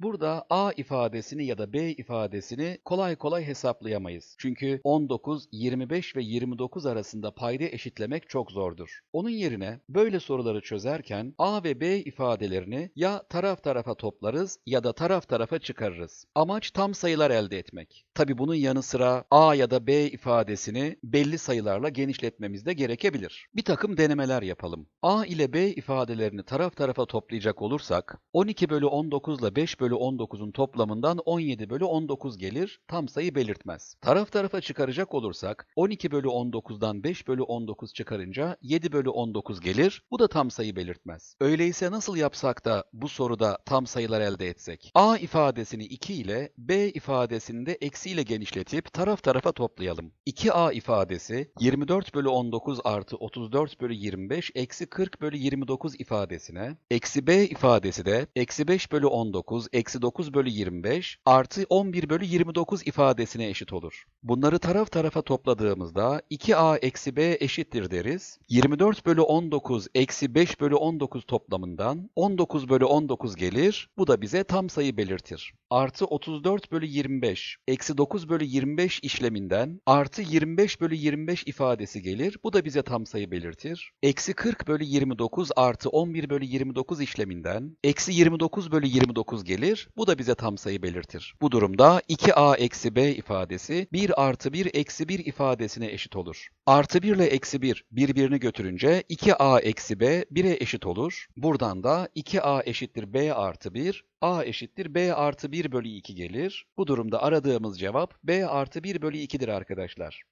Burada A ifadesini ya da B ifadesini kolay kolay hesaplayamayız. Çünkü 19, 25 ve 29 arasında payda eşitlemek çok zordur. Onun yerine böyle soruları çözerken A ve B ifadelerini ya taraf tarafa toplarız ya da taraf tarafa çıkarırız. Amaç tam sayılar elde etmek. Tabi bunun yanı sıra A ya da B ifadesini belli sayılarla genişletmemiz de gerekebilir. Bir takım denemeler yapalım. A ile B ifadelerini taraf tarafa toplayacak olursak 12 bölü 19 ile 5 bölü 19'un toplamından 17 bölü 19 gelir, tam sayı belirtmez. Taraf tarafa çıkaracak olursak 12 bölü 19'dan 5 bölü 19 çıkarınca 7 bölü 19 gelir, bu da tam sayı belirtmez. Öyleyse nasıl yapsak da bu soruda tam sayılar elde etsek? A ifadesini 2 ile B ifadesini de eksi ile genişletip taraf tarafa toplayalım. 2A ifadesi 24 bölü 19 artı 34 bölü 25 eksi 40 bölü 29 ifadesine, eksi B ifadesi de eksi 5 bölü 19 eksi 9 bölü 25 artı 11 bölü 29 ifadesine eşit olur. Bunları taraf tarafa topladığımızda 2A eksi B eşittir deriz. 24 bölü 19 eksi 5 bölü 19 toplamından 19 bölü 19 gelir. Bu da bize tam sayı belirtir. Artı 34 bölü 25 eksi 9 bölü 25 işleminden artı 25 bölü 25 ifadesi gelir. Bu da bize tam sayı belirtir. Eksi 40 bölü 29 artı 11 bölü 29 işleminden eksi 29 bölü 29 gelir. Bu da bize tam sayı belirtir. Bu durumda 2a eksi b ifadesi 1 artı 1 eksi 1 ifadesine eşit olur. Artı 1 ile eksi 1 birbirini götürünce 2a eksi b 1'e eşit olur. Buradan da 2a eşittir b artı 1 a eşittir b artı 1 bölü 2 gelir. Bu durumda aradığımız cevap b artı 1 bölü 2'dir arkadaşlar.